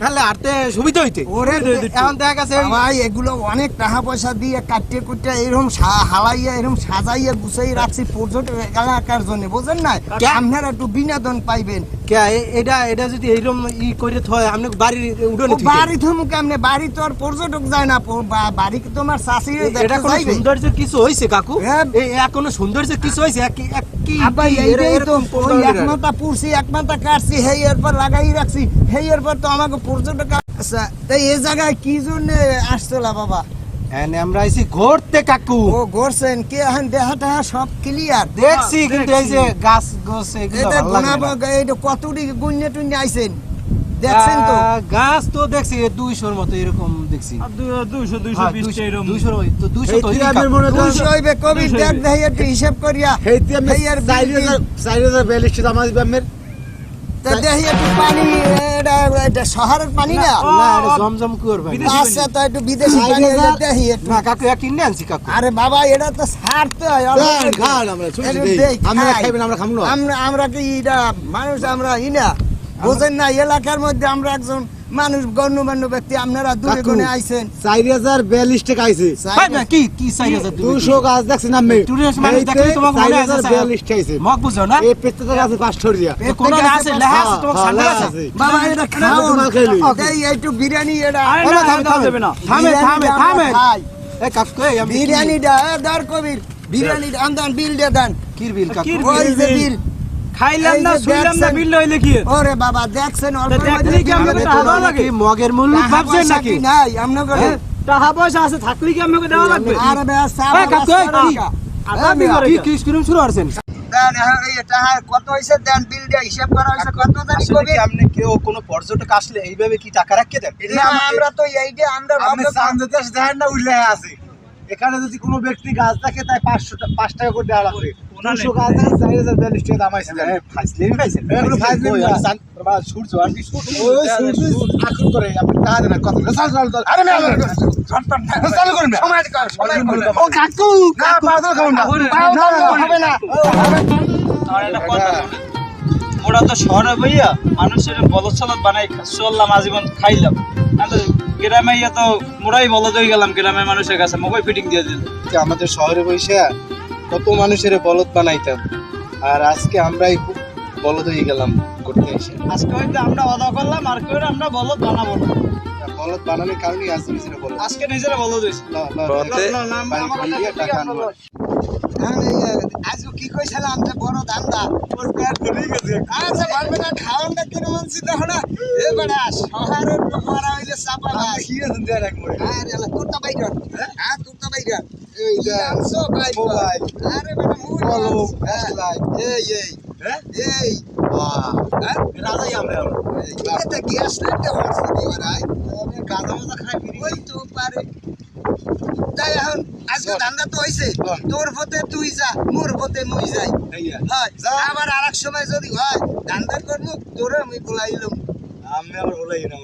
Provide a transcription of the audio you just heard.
তাহলে আরতে সুবিধা হইতে? ওরে এখন দেখা গেছে ভাই এগুলো অনেক টাকা পয়সা দিয়ে কাটিয়ে কুটিয়ে এরকম হালাইয়া এরকম সাজাইয়া গুছাই রাখছি পর্যটক এলাকার জন্য বুঝেন না? আপনারা একটু বিনোদন পাইবেন। এটা এটা যদি এইরকম ই করে থয় আপনি বাড়ির উডনে বাড়ি থমু কেমনে? বাড়ি তো আর পর্যটক যায় না বাড়ি তোমার শাশি এটা কোনো সৌন্দর্যের কিছু হইছে কাকু? হ্যাঁ। এই এখনও সৌন্দর্যের কিছু হইছে? এক কি- গুঞ্জে টুঞ্জে আইসেন এইটাই তো ওই এক মাথা পুড়ছি এক মাথা কাটছি হেই এরপর লাগাই রাখছি হেই এরপর তো আমাকে পর্যটক আচ্ছা তাই এই জায়গায় কি জন্য আসছিলা বাবা? আমরা আইছি ঘুরতে কাকু। ও ঘুরছেন? কি এখন দেহা সব ক্লিয়ার দেখছি কিন্তু এই যে গাছ গোছ এগুলো এটা ভালো লাগে গুনাবো কতটি গুন্যে টুন্যে আইছেন? দেখছেন তো? গাছ তো দেখছি দুইশোর মতো এরকম দেখছি। আর দুইশো দুইশো এরকম। দুইশোর তো দুইশো তো হইবেই তিরামের কাকু। করেন দুইশো হইবে কবি দেখ হইবে। একটু হিসাব করিয়া। হেইতে আমি চার হাজার চার হাজার বিয়াল্লিশ ব্যামের শহরের পানি না? জমজম বিদেশি আচ্ছা তো একটু বিদেশি পানি হাজার? একটু। না কাকু এক কিনে আনছি কাকু। আরে বাবা এটা তো ছাড়তে হয় আমরা। খাইবেন কি এটা মানুষ আমরা ই না। বোঝেন না এলাকার মধ্যে আমরা একজন মানুষ গণ্যমান্য ব্যক্তি আপনারা দূরে গুণে আইছেন। চার হাজার বিয়াল্লিশ টাকা আইছে। ভাই না, কি কি তুমি দুশো গাছ দেখছেন আমি টুরিস্ট মানুষ দেখলে তোমাকে চার মনে হাজার আছে বিয়াল্লিশ টাকা আইছে। মক বুঝো না? এই পেতে তো আছে পাঁচশো রিয়া তো কোনো আছে লেখা আছে তোমার হ্যাঁ, সামনে আছে। বাবা এটা খাও তোমার খাইলি। এই একটু বিরিয়ানি এটা আরে না, থামে, থামে। না। থামে থামে। এ কাকু এই আমি বিরিয়ানিটা দার কবির। বিরিয়ানিটা আন্দান বিল দিয়ে দেন। কির বিল কাকু? ওই যে বিল? বিল খাইলাম না শুইলাম না বিল হইলে কি? ওরে বাবা দেখছেন অল্প দেখলি কি বিল টাকা দেওয়া লাগে? মগের মূল টাকা ভাবছেন নাকি? নাই? আপনাকে হ্যাঁ? টাকা পয়সা আছে থাকলে কি আমাকে দেওয়া লাগবে? আরে বে সাব কাকু, কি? আধা করে কি কি? কি শুরু করছেন? দেন হ্যাঁ, এই টাকা কত হইছে? দেন বিল দিয়ে হিসাব করা হইছে কত জানি কবি? আপনি কেউ কোনো পর্যটক আসলে এইভাবে কি টাকা রাখিয়ে দেন? না আমরা তো এইটা আমরা আছে এখানে যদি কোনো ব্যক্তি গাছ থাকে তাই পাঁচশো পাঁচ টাকা করে দেওয়া লাগবে। দুশো গাছ দেখেন চার হাজার বিয়াল্লিশ টাকা দাম এগুলো। সূর্য আর কি ওই সূর্য আক্রমণ করে আপনি চাল চাল চাল। আরে না চালু করুন ও কাকু না পাগল খাউন না। না না হবে না। আমার একটা কথা শোনেন। ওরা তো শহরে বইয়া মানুষের বলদ সলদ বানাই চললাম আজীবন খাইলাম। গ্রামে ইয়া তো মোরাই বলদ হয়ে গেলাম গ্রামের মানুষের কাছে মোবাইল ফিটিং দিয়ে দিল আমাদের শহরে বসে কত মানুষের বলদ বানাইতাম আর আজকে আমরাই বলদ হয়ে গেলাম করতে এসে আজকে হয়তো আমরা অদা করলাম আর কেউ আমরা বলদ বানাবো না বলদ বানানোর কারণেই আজকে নিজের বলদ আজকে নিজেরা বলদ হয়েছে আজ কি কইছিলাম যে বড় ধান্দা আচ্ছা বলবে না খাওয়ান না কিনে মানছি দেখো না এ বেড়া শহরের মারা হইলে চাপা গাছ আরে আলা তোরটা বাইর হ্যাঁ তোরটা বাইর এই যে আনছো বাইর মোবাইল। আরে বেটা মোবাইল কলম, ফ্ল্যাশলাইট এই এই হ্যাঁ? এই বাহ হ্যাঁ রাজাই আমরা এটা গ্যাস লাইট দেওয়া আছে কি বাড়াই গাঁদা মাদা খাই ওই তো আজকে ধান্দা তো হইছে তোর পথে তুই যা মোর পথে মুই যাই। হয় আবার এক সময় যদি হয় ধান্দা করব তোরে আমি বলাইলাম আমি আবার বলাই না